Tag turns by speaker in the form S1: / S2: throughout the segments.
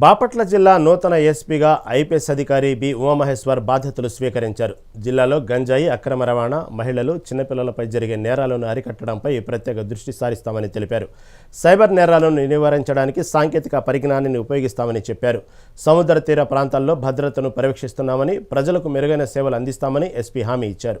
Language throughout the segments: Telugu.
S1: బాపట్ల జిల్లా నూతన ఎస్పీగా ఐపీఎస్ అధికారి బి ఉమామహేశ్వర్ బాధ్యతలు స్వీకరించారు. జిల్లాలో గంజాయి అక్రమ రవాణా మహిళలు చిన్నపిల్లలపై జరిగే నేరాలను అరికట్టడంపై ప్రత్యేక దృష్టి సారిస్తామని తెలిపారు. సైబర్ నేరాలను నివారించడానికి సాంకేతిక పరిజ్ఞానాన్ని ఉపయోగిస్తామని చెప్పారు. సముద్ర తీర ప్రాంతాల్లో భద్రతను పర్యవేక్షిస్తున్నామని ప్రజలకు మెరుగైన సేవలు అందిస్తామని ఎస్పీ హామీ ఇచ్చారు.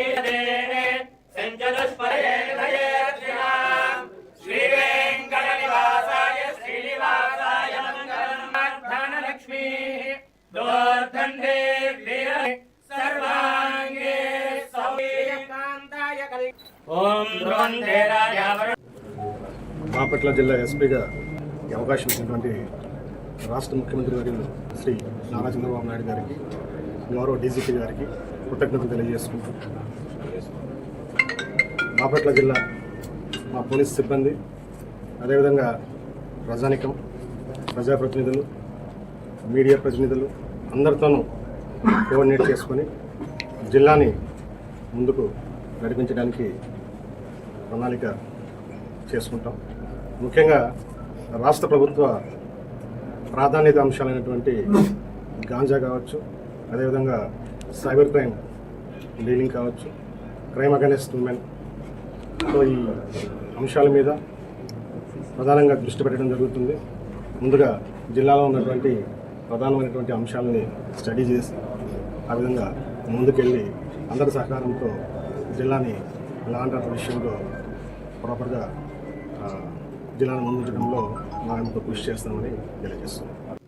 S2: బాపట్ల జిల్లా ఎస్పీగా ఈ అవకాశం ఇచ్చినటువంటి రాష్ట్ర ముఖ్యమంత్రి వర్యులు శ్రీ నారా చంద్రబాబు నాయుడు గారికి గౌరవ డీజీపీ గారికి కృతజ్ఞతలు తెలియజేసుకుంటూ బాపట్ల జిల్లా మా పోలీస్ సిబ్బంది అదేవిధంగా ప్రజానికం ప్రజాప్రతినిధులు మీడియా ప్రతినిధులు అందరితోనూ కోఆర్డినేట్ చేసుకొని జిల్లాని ముందుకు నడిపించడానికి ప్రణాళిక చేసుకుంటాం. ముఖ్యంగా రాష్ట్ర ప్రభుత్వ ప్రాధాన్యత అంశాలైనటువంటి గాంజా కావచ్చు అదేవిధంగా సైబర్ క్రైమ్ డీలింగ్ కావచ్చు క్రైమ్ అగెనెస్ట్ ఉమెన్. సో ఈ అంశాల మీద ప్రధానంగా దృష్టి పెట్టడం జరుగుతుంది. ముందుగా జిల్లాలో ఉన్నటువంటి ప్రధానమైనటువంటి అంశాలని స్టడీ చేసి ఆ విధంగా ముందుకెళ్ళి అందరి సహకారంతో జిల్లాని లాండ్ ఆర్డర్ విషయంలో ప్రాపర్గా జిల్లాను ముందుంచడంలో మా ఎంతో కృషి చేస్తామని తెలియజేస్తున్నాను